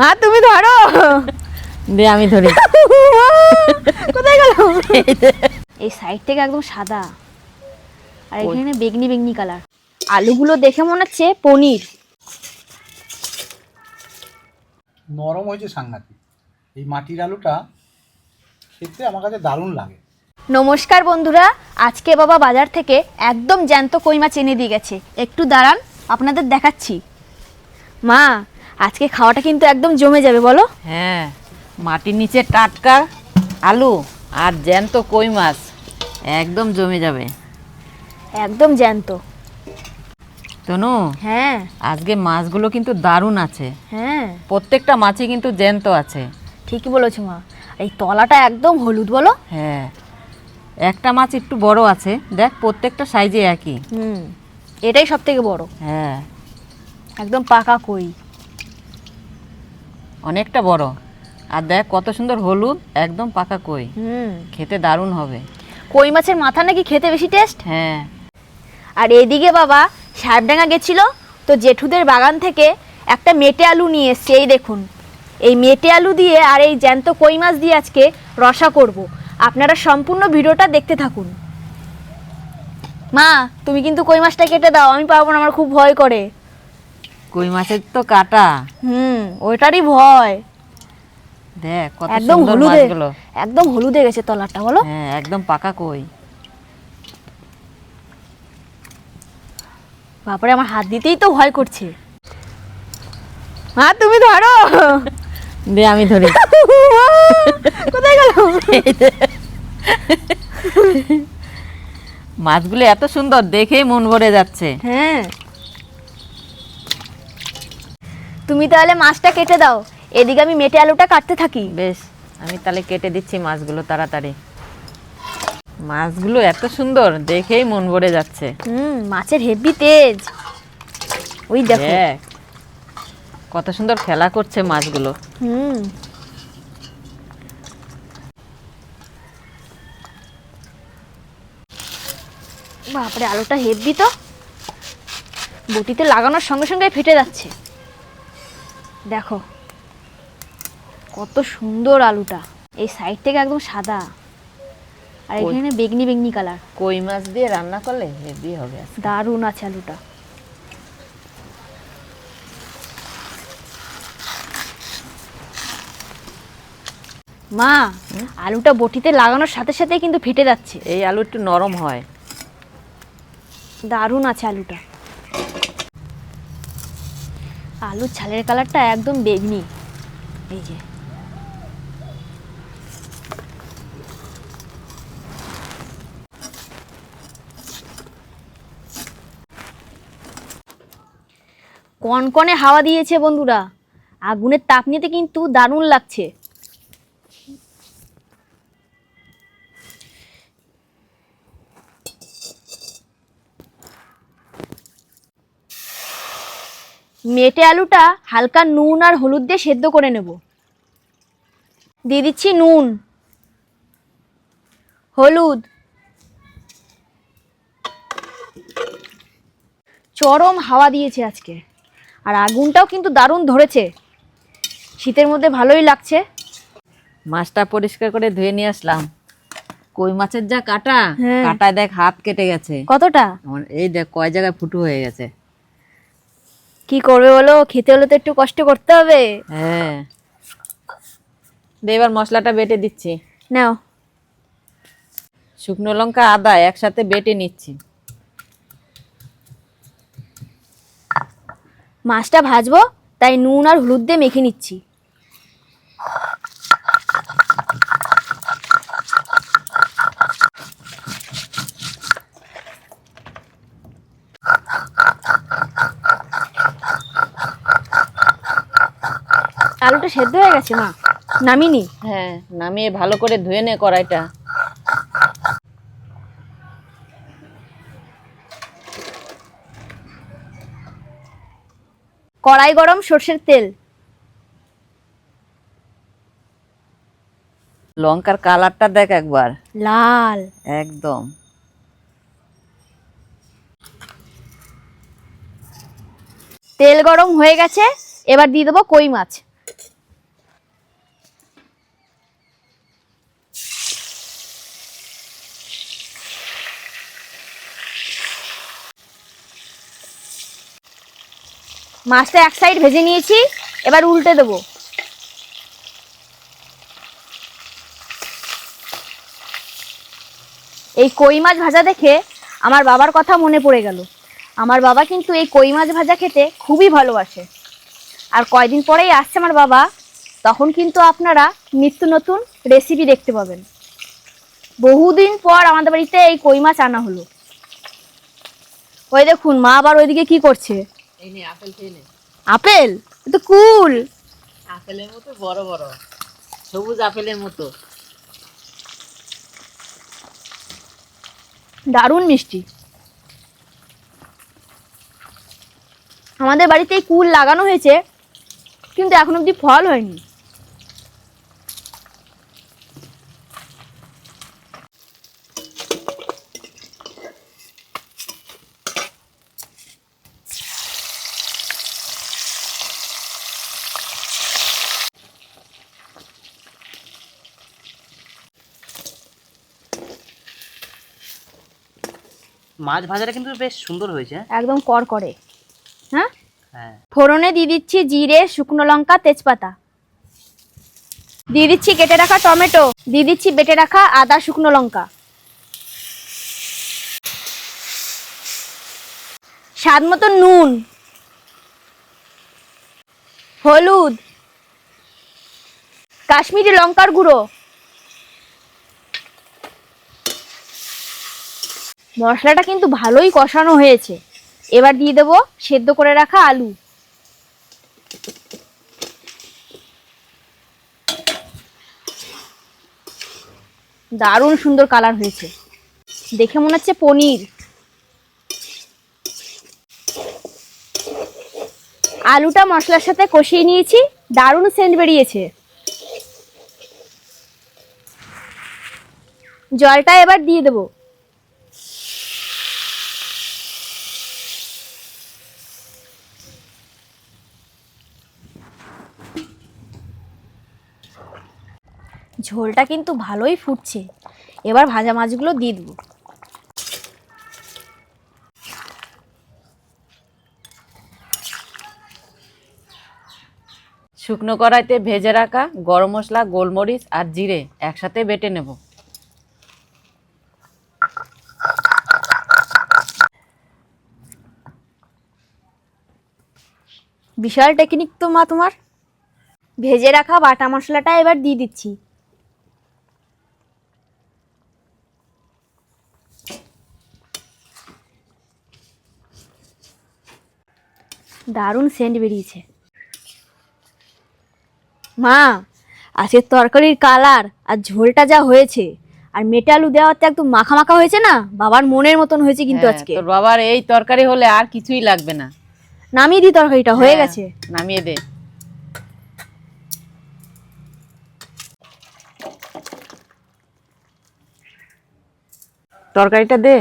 মা তুমি ধরো। দে আমি ধরি। কোথায় গেল? এই সাইড থেকে একদম সাদা। আর এখানে বেগনি বেগনি কালার আলুগুলো দেখে মনে হচ্ছে পনির। নরম হয়েছে সাংঘাতিক। এই মাটির আলুটা খেতে আমার কাছে দারুণ লাগে। নমস্কার বন্ধুরা আজকে বাবা বাজার থেকে একদম জ্যান্ত কই মাছ এনে দিয়ে গেছে। একটু দাঁড়ান আপনাদের দেখাচ্ছি। মা আজকে খাওয়াটা কিন্তু একদম জমে যাবে বলো। হ্যাঁ মাটির নিচে টাটকা আলু আর জ্যান্ত কই মাছ একদম জমে যাবে। একদম জ্যান্ত। তনু হ্যাঁ। আজকে মাছগুলো কিন্তু দারুণ আছে। হ্যাঁ। প্রত্যেকটা মাছই কিন্তু জ্যান্ত আছে। ঠিকই বলেছ মা। এই তলাটা একদম হলুদ বলো। হ্যাঁ। একটা মাছ একটু বড় আছে দেখ প্রত্যেকটা সাইজে একই। হুম। এটাই সব থেকে বড়। হ্যাঁ। একদম পাকা কই। অনেকটা বড়। আর দেখ কত সুন্দর হলুদ একদম পাকা কই। হুম। খেতে দারুণ হবে। কই মাছের মাথা নাকি খেতে বেশি টেস্ট হ্যাঁ। আর এদিকে বাবা সাহেবডাঙ্গা গেছিল তো জেঠুদের বাগান থেকে একটা মেটে আলু নিয়ে এসছে এই দেখুন। এই মেটে আলু দিয়ে আর এই জ্যান্ত কই মাছ দিয়ে আজকে রসা করব। আপনারা সম্পূর্ণ ভিডিওটা দেখতে থাকুন। মা তুমি কিন্তু কই মাছটা কেটে দাও আমি পারব না আমার খুব ভয় করে। কই মাছের তো কাটা। হুম ওইটারই ভয়। দেখ কত একদম সুন্দর হলুদে মাছগুলো। একদম হলুদে গেছে তলাটা বলো। হ্যাঁ একদম পাকা কই। বাপরে আমার হাত দিতেই তো ভয় করছে। মা তুমি ধরো। দে আমি ধরি। কোথায় গেল? মাছগুলো এত সুন্দর দেখেই মন ভরে যাচ্ছে। হ্যাঁ। তুমি তাহলে মাছটা কেটে দাও। এদিকে আমি মেটে আলুটা কাটতে থাকি। বেশ আমি তাহলে কেটে দিচ্ছি মাছগুলো তাড়াতাড়ি। মাছগুলো এত সুন্দর দেখেই মন ভরে যাচ্ছে। হুম মাছের হেভি তেজ। ওই দেখো। দেখ কত সুন্দর খেলা করছে মাছগুলো। হুম। বাপরে আলুটা হেভি তো। বটিতে লাগানোর সঙ্গে সঙ্গে ফেটে যাচ্ছে। দেখো কত সুন্দর আলুটা। এই সাইড থেকে একদম সাদা। আর। এখানে বেগনি বেগনি কালার। কই মাছ দিয়ে রান্না করলে? হেভি হবে। দারুণ আছে আলুটা। মা আলুটা বটিতে লাগানোর সাথে সাথে কিন্তু ফেটে যাচ্ছে। এই আলু একটু নরম হয়। দারুণ আছে আলুটা। আলুর ছালের কালারটা একদম বেগনি। এই যে। কনকনে হাওয়া দিয়েছে বন্ধুরা। আগুনের তাপ নিতে কিন্তু দারুণ লাগছে। মেটে আলুটা হালকা নুন আর হলুদ দিয়ে সেদ্ধ করে নেব। দিয়ে দিচ্ছি নুন হলুদ। চরম হাওয়া দিয়েছে আজকে আর আগুনটাও কিন্তু দারুণ ধরেছে। শীতের মধ্যে ভালোই লাগছে। মাছটা পরিষ্কার করে ধুয়ে নিয়ে আসলাম। কই মাছের যা কাটা হ্যাঁ। কাটায় দেখ হাত কেটে গেছে। কতটা? এই দেখ কয় জায়গায় ফুটো হয়ে গেছে। কি করবে বলো? খেতে হলে তো একটু কষ্ট করতে হবে। হ্যাঁ। দে এবার মশলাটা বেটে দিচ্ছি। নাও। শুকনো লঙ্কা আদা একসাথে বেটে নিচ্ছি। মাছটা ভাজবো তাই নুন আর হলুদ দিয়ে মেখে নিচ্ছি। আলুটা সেদ্ধ হয়ে গেছে মা? নামিনি? হ্যাঁ নামিয়ে ভালো করে ধুয়ে নে কড়াইটা। কড়াই গরম সর্ষের তেল। লঙ্কার কালারটা দেখ একবার। লাল। একদম। তেল গরম হয়ে গেছে এবার দিয়ে দেবো কই মাছ। মাছটা এক সাইড ভেজে নিয়েছি, এবার উল্টে দেবো। এই কই মাছ ভাজা দেখে আমার বাবার কথা মনে পড়ে গেল। আমার বাবা কিন্তু এই কই মাছ ভাজা খেতে খুবই ভালোবাসে। আর কয়দিন পরেই আসছে আমার বাবা, তখন কিন্তু আপনারা নিত্য নতুন রেসিপি দেখতে পাবেন। বহুদিন পর আমাদের বাড়িতে এই কই মাছ আনা হলো। ওই দেখুন, মা আবার ওইদিকে কি করছে? এই নে আপেল খেয়ে নে। আপেল? তো কুল। আপেলের মতো বড় বড়। সবুজ আপেলের মতো। দারুণ মিষ্টি। আমাদের বাড়িতে কুল লাগানো হয়েছে কিন্তু এখন অব্দি ফল হয়নি। মাছ ভাজাটা কিন্তু বেশ সুন্দর হয়েছে। একদম কর করে হ্যাঁ? হ্যাঁ। ফোড়নে দিয়ে দিচ্ছি জিরে শুকনো লঙ্কা তেজপাতা। দিয়ে দিচ্ছি কেটে রাখা টমেটো। দিয়ে দিচ্ছি বেটে রাখা আদা শুকনো লঙ্কা। স্বাদ মতো নুন। হলুদ। কাশ্মীরি লঙ্কার গুঁড়ো। মশলাটা কিন্তু ভালোই কষানো হয়েছে। এবার দিয়ে দেবো সেদ্ধ করে রাখা আলু। দারুণ সুন্দর কালার হয়েছে। দেখে মনে হচ্ছে পনির। আলুটা মশলার সাথে কষিয়ে নিয়েছি, দারুণ সেন্ট বেরিয়েছে। জলটা এবার দিয়ে দেবো। ঝোলটা কিন্তু ভালোই ফুটছে। এবার ভাজা মাছগুলো দিয়ে দেবো। শুকনো কড়াইতে ভেজে রাখা গরম মশলা গোলমরিচ আর জিরে একসাথে বেটে নেব। বিশাল টেকনিক তো মা তোমার। ভেজে রাখা বাটা মশলাটা এবার দিয়ে দিচ্ছি। দারুণ সেন্ট বেরিয়েছে। মা আজকের তরকারির কালার আর ঝোলটা যা হয়েছে আর মেটে আলু দেওয়াতে একদম মাখা মাখা হয়েছে না? বাবার মনের মতন হয়েছে কিন্তু হ্যাঁ, আজকে। তোর বাবার এই তরকারি হলে আর কিছুই লাগবে না। নামিয়ে দিই তরকারিটা হয়ে হ্যাঁ, গেছে। নামিয়ে দে। তরকারিটা দে।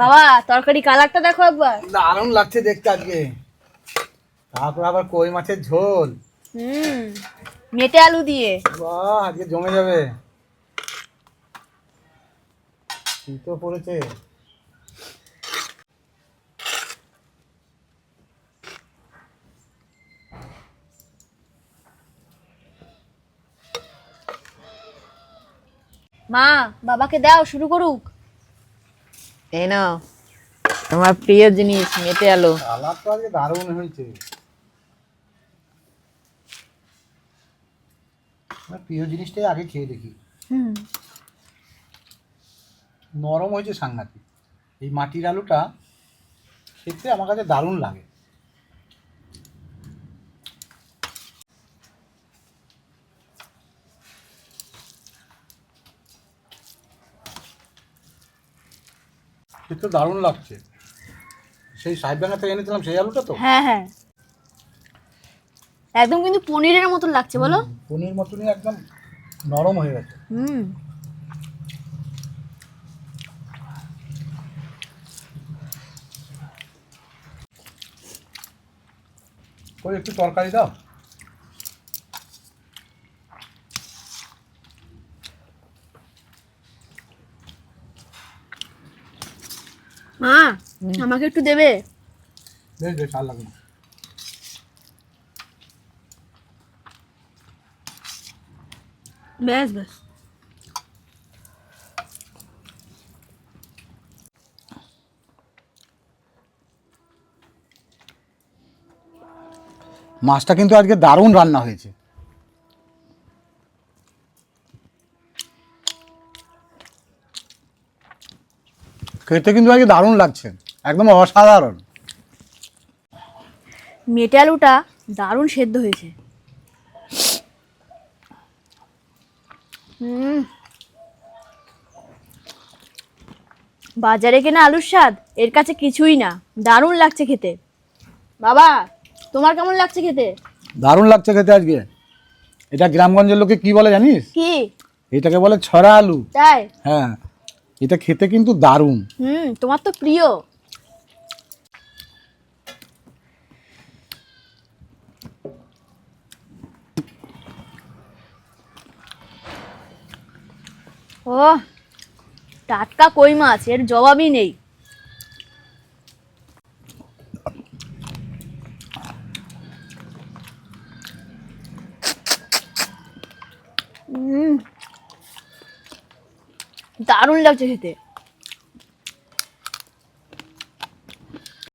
বাবা তরকারি কালারটা দেখো একবার। দারুণ লাগছে দেখতে আজকে। তারপর আবার কই মাছের ঝোল? হুম মেটে আলু দিয়ে। বাহ আজকে জমে যাবে। শীতও পড়েছে? মা বাবাকে দাও শুরু করুক। এই নাও তোমার প্রিয় জিনিস মেটে আলো। তো আজকে দারুণ হয়েছে। আমার প্রিয় জিনিসটাই আগে খেয়ে দেখি। হুম। নরম হয়েছে সাংঘাতিক। এই মাটির আলুটা খেতে আমার কাছে দারুণ লাগে। খেতে দারুণ লাগছে। সেই সাহেবডাঙ্গা থেকে এনেছিলাম সেই আলুটা তো? হ্যাঁ হ্যাঁ। একদম কিন্তু পনিরের মতন লাগছে বলো। পনির মতনই একদম নরম হয়ে গেছে। হুম। ওই একটু তরকারি দাও। মা আমাকে একটু দেবে? বেশ বেশ আর লাগবে বেশ বেশ মাছটা কিন্তু আজকে দারুণ রান্না হয়েছে। খেতে কিন্তু আজকে দারুণ লাগছে। একদম অসাধারণ। মেটে আলুটা দারুণ সেদ্ধ হয়েছে। বাজারে কেনা আলুর স্বাদ এর কাছে কিছুই না। দারুণ লাগছে খেতে। বাবা তোমার কেমন লাগছে খেতে? দারুণ লাগছে খেতে আজকে। এটা গ্রামগঞ্জের লোকে কি বলে জানিস? কি? এটাকে বলে ছড়া আলু। তাই? হ্যাঁ। এটা খেতে কিন্তু দারুণ। হুম, তোমার তো প্রিয়। ও টাটকা কই মাছ? এর জবাবই নেই। লাগছে খেতে।